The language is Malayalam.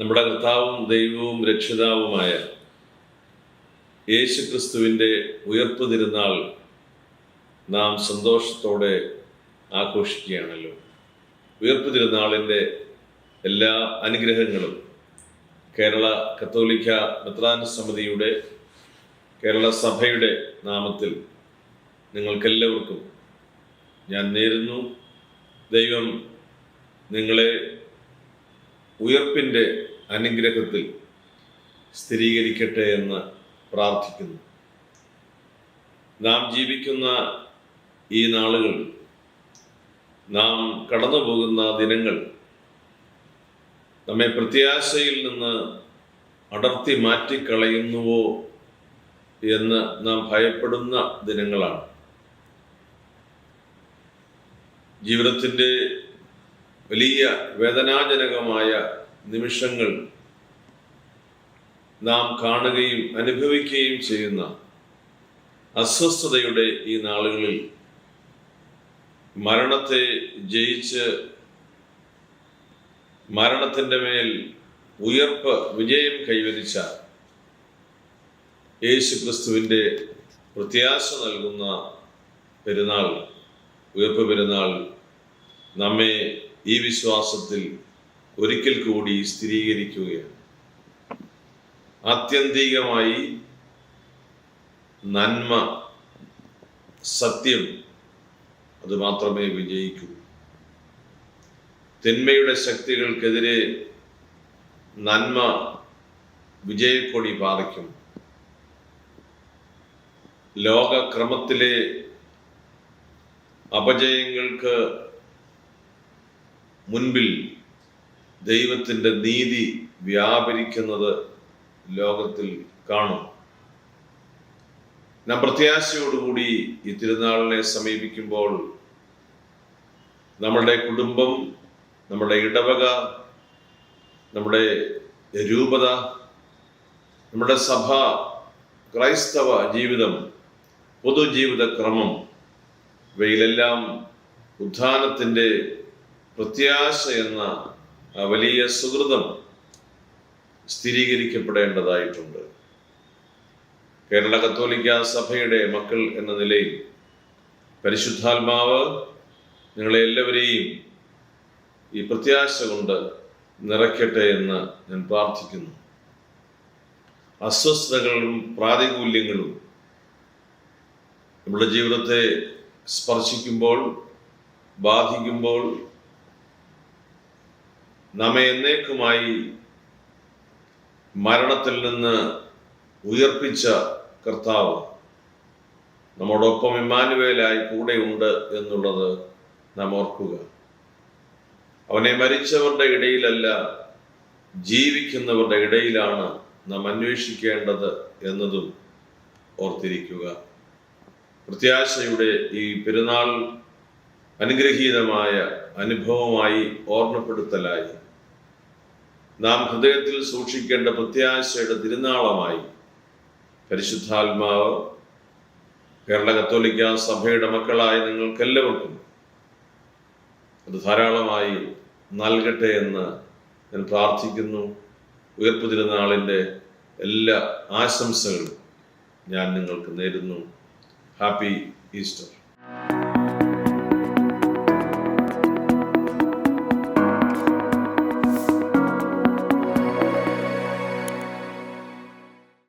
നമ്മുടെ കർത്താവും ദൈവവും രക്ഷിതാവുമായ യേശു ക്രിസ്തുവിന്റെ ഉയർപ്പ് തിരുനാൾ നാം സന്തോഷത്തോടെ ആഘോഷിക്കുകയാണല്ലോ. ഉയർപ്പ് തിരുനാളിന്റെ എല്ലാ അനുഗ്രഹങ്ങളും കേരള കത്തോലിക്ക മെത്രാൻ സമിതിയുടെ കേരള സഭയുടെ നാമത്തിൽ നിങ്ങൾക്കെല്ലാവർക്കും ഞാൻ നേരുന്നു. ദൈവം നിങ്ങളെ ഉയർപ്പിന്റെ അനുഗ്രഹത്തിൽ സ്ഥിരീകരിക്കട്ടെ എന്ന് പ്രാർത്ഥിക്കുന്നു. നാം ജീവിക്കുന്ന ഈ നാളുകൾ നാം കടന്നു പോകുന്ന ദിനങ്ങൾ നമ്മെ പ്രത്യാശയിൽ നിന്ന് അടർത്തി മാറ്റിക്കളയുന്നുവോ എന്ന് നാം ഭയപ്പെടുന്ന ദിനങ്ങളാണ്. ജീവിതത്തിന്റെ വലിയ വേദനാജനകമായ നിമിഷങ്ങൾ നാം കാണുകയും അനുഭവിക്കുകയും ചെയ്യുന്ന അസ്വസ്ഥതയുടെ ഈ നാളുകളിൽ മരണത്തെ ജയിച്ച് മരണത്തിന്റെ മേൽ ഉയർപ്പ് വിജയം കൈവരിച്ച യേശു ക്രിസ്തുവിന്റെ പ്രത്യാശ നൽകുന്ന പെരുന്നാൾ ഉയർപ്പ് പെരുന്നാൾ നമ്മെ ഈ വിശ്വാസത്തിൽ ഒരിക്കൽ കൂടി സ്ഥിരീകരിക്കുകയാണ്. ആത്യന്തികമായി നന്മ സത്യം അത് മാത്രമേ വിജയിക്കൂ. തിന്മയുടെ ശക്തികൾക്കെതിരെ നന്മ വിജയക്കൊടി പാറിക്കും. ലോകക്രമത്തിലെ അപജയങ്ങൾക്ക് മുൻപിൽ ദൈവത്തിന്റെ നീതി വ്യാപരിക്കുന്നത് ലോകത്തിൽ കാണും. നാം പ്രത്യാശയോടുകൂടി ഈ തിരുനാളിനെ സമീപിക്കുമ്പോൾ നമ്മുടെ കുടുംബം നമ്മുടെ ഇടവക നമ്മുടെ രൂപത നമ്മുടെ സഭ ക്രൈസ്തവ ജീവിതം പൊതുജീവിത ക്രമം ഇവയിലെല്ലാം ഉത്ഥാനത്തിന്റെ പ്രത്യാശ എന്ന വലിയ സുഹൃതം സ്ഥിരീകരിക്കപ്പെടേണ്ടതായിട്ടുണ്ട്. കേരള കത്തോലിക്ക സഭയുടെ മക്കൾ എന്ന നിലയിൽ പരിശുദ്ധാത്മാവ് നിങ്ങളെ എല്ലാവരെയും ഈ പ്രത്യാശ കൊണ്ട് നിറയ്ക്കട്ടെ എന്ന് ഞാൻ പ്രാർത്ഥിക്കുന്നു. അസ്വസ്ഥതകളും പ്രാതികൂല്യങ്ങളും നമ്മുടെ ജീവിതത്തെ സ്പർശിക്കുമ്പോൾ ബാധിക്കുമ്പോൾ നമ്മെ എന്നേക്കുമായി മരണത്തിൽ നിന്ന് ഉയർപ്പിച്ച കർത്താവ് നമ്മോടൊപ്പം ഇമ്മാനുവേലായി കൂടെയുണ്ട് എന്നുള്ളത് നാം ഓർക്കുക. അവനെ മരിച്ചവരുടെ ഇടയിലല്ല ജീവിക്കുന്നവരുടെ ഇടയിലാണ് നാം അന്വേഷിക്കേണ്ടത് എന്നതും ഓർത്തിരിക്കുക. പ്രത്യാശയുടെ ഈ പെരുന്നാൾ അനുഗ്രഹീതമായ അനുഭവമായി ഓർമ്മപ്പെടുത്തലായി. നാം ഹൃദയത്തിൽ സൂക്ഷിക്കേണ്ട പ്രത്യാശയുടെ തിരുനാളമായി പരിശുദ്ധാത്മാവ് കേരള കത്തോലിക്ക സഭയുടെ മക്കളായ നിങ്ങൾക്കെല്ലാവർക്കും അത് ധാരാളമായി നൽകട്ടെ എന്ന് ഞാൻ പ്രാർത്ഥിക്കുന്നു. ഉയർപ്പ് തിരുനാളിന്റെ എല്ലാ ആശംസകളും ഞാൻ നിങ്ങൾക്ക് നേരുന്നു. Happy Easter